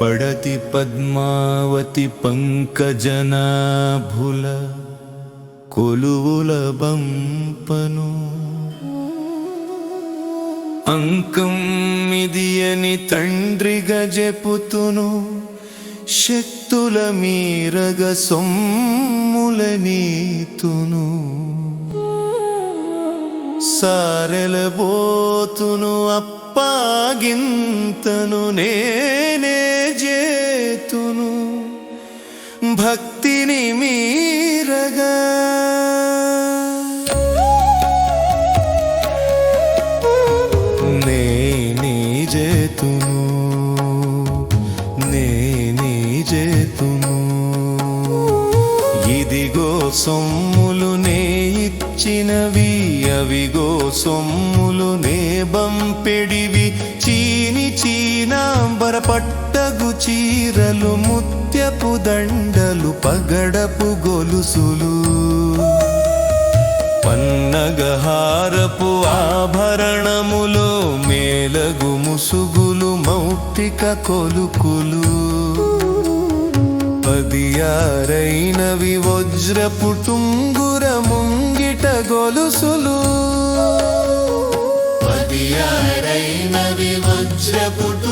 పడతి పద్మావతి పంకజనాభుల కొలువుల బంపను అంకం ఇది అని తండ్రిగా చెప్పుతును శక్తుల మీరగ సొమ్ముల నీతును. సారెలబోతును అప్పాగింతను నేనే జేతును భక్తిని మీరగా జేతును నేనే జేతును ఇదిగో సొమ్ములు నే ఇచ్చినవి అవిగో సొమ్ములు నే బంపెడివి. చీని చీనాంబర పట్టగు చీరలు ముత్యపు దండలు పగడపు గొలుసులు. పన్నగహారపు ఆభరణములో మేలగు ముసుగులు మౌక్తిక కొలుకులు. పదియారైనవి వజ్రపు టుంగుర ముంగిట గొలుసులు. పదియారైనవి వజ్రపు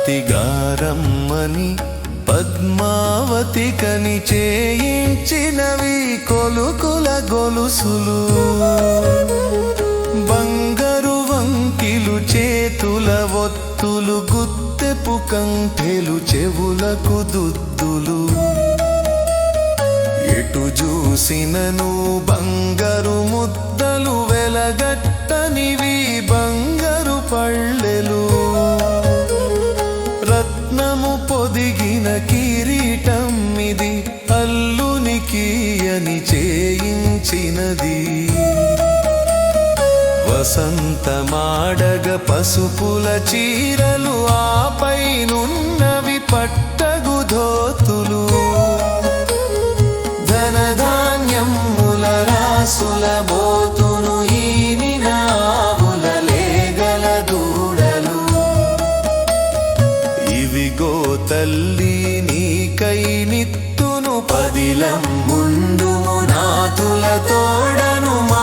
అతిగారమ్మని పద్మావతి కని చేయించినవి కొలుకుల గొలుసులు. బంగారు వంకిలు చేతుల ఒత్తులు గుత్తెపు కంఠెలు చెవులకు దుద్దులు. ఎటు చూసినను బంగారు ముద్దలు వెలగట్టు నీకి అని చేయించినది. వసంతమాడగ పసుపుల చీరలు ఆపైనున్నవి పట్టగు ధోతులు ధనధాన్యముల రాసుల బోతును ఈని నావుల లేగల దూడలు. ఇవిగో తల్లి నీకై నిత్య పదిలం ముందు నాతుల తోడను మా